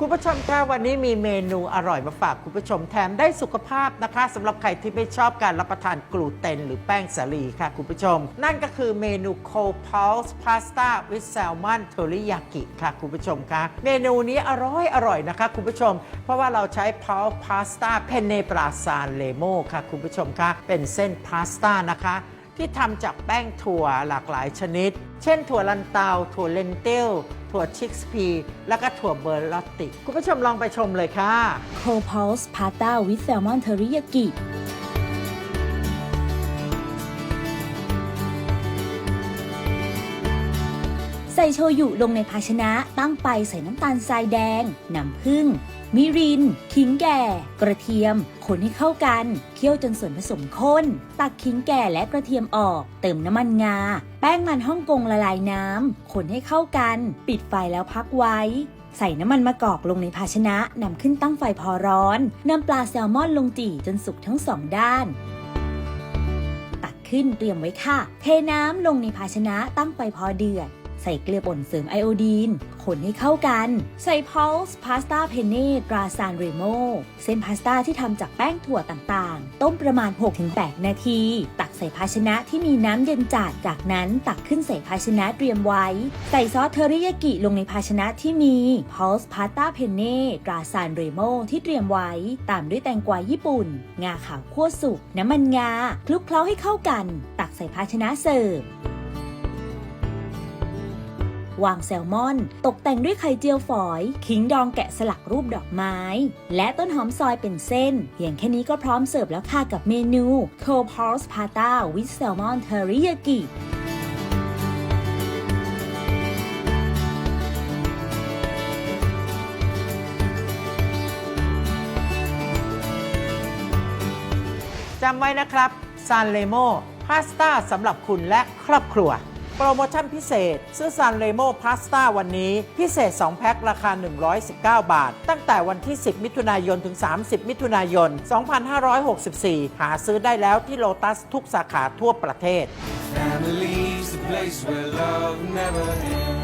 คุณผู้ชมคะวันนี้มีเมนูอร่อยมาฝากคุณผู้ชมแถมได้สุขภาพนะคะสำหรับใครที่ไม่ชอบการรับประทานกลูเตน หรือแป้งสาลีค่ะคุณผู้ชม นั่นก็คือเมนู cold pulse pasta with salmon teriyaki ค่ะคุณผู้ชมคะเมนูนี้อร่อยอร่อยนะคะคุณผู้ชม เพราะว่าเราใช้ pulse pasta penne ปราซานเลโมค่ะคุณผู้ชมคะเป็นเส้นพาสต้านะคะที่ทำจากแป้งถั่วหลากหลายชนิด เช่น ถั่วลันเตา ถั่วเลนเทล ถั่วชิกส์พีแล้วก็ถั่วเบอร์ลอตติ คุณผู้ชมลองไปชมเลยค่ะ Cold Pulse Pasta with Salmon Teriyaki โชยุลงในภาชนะตั้งไปใส่น้ำตาลทรายแดง น้ำผึ้ง มิริน ขิงแก่ กระเทียม คนให้เข้ากัน เคี่ยวจนส่วนผสมข้น ตักขิงแก่และกระเทียมออก เติมน้ำมันงา แป้งมันฮ่องกงละลายน้ำ คนให้เข้ากัน ปิดไฟแล้วพักไว้ ใส่น้ำมันมะกอกลงในภาชนะนำขึ้นตั้งไฟพอร้อนนำปลาแซลมอนลงจี่จนสุกทั้งสองด้านตักขึ้นเตรียมไว้ค่ะ เทน้ำลงในภาชนะตั้งไฟพอเดือด ใส่เกลือป่นเสริมไอโอดีน คนให้เข้ากัน ใส่พอลส์พาสต้าเพเน่ตราซานเรโมเส้นพาสต้าที่ทำจากแป้งถั่วต่างๆ ต้มประมาณ 6-8 นาที ตักใส่ภาชนะที่มีน้ำเย็นจัด จากนั้นตักขึ้นใส่ภาชนะเตรียมไว้ ใส่ซอสเทอริยากิลงในภาชนะที่มีพอลส์พาสต้าเพเน่ตราซานเรโมที่เตรียมไว้ ตามด้วยแตงกวาญี่ปุ่น งาขาวคั่วสุก น้ำมันงา คลุกเคล้าให้เข้ากัน ตักใส่ภาชนะเสิร์ฟ วางแซลมอน ตกแต่งด้วยไข่เจียวฝอย ขิงดองแกะสลักรูปดอกไม้ และต้นหอมซอยเป็นเส้นเพียงแค่นี้ก็พร้อมเสิร์ฟแล้วค่ะกับเมนู c o Pulse Pasta with Salmon Teriyaki จำไว้นะครับซานเลโมพาสต้าสำหรับคุณและครอบครัว โปรโมชั่นพิเศษ ซื้อซานเลโมพาสต้าวันนี้ พิเศษ 2 แพ็คราคา 119 บาท ตั้งแต่วันที่ 10 มิถุนายน ถึง 30 มิถุนายน 2564 หาซื้อได้แล้วที่โลตัสทุกสาขาทั่วประเทศ Family's the place where love never ends.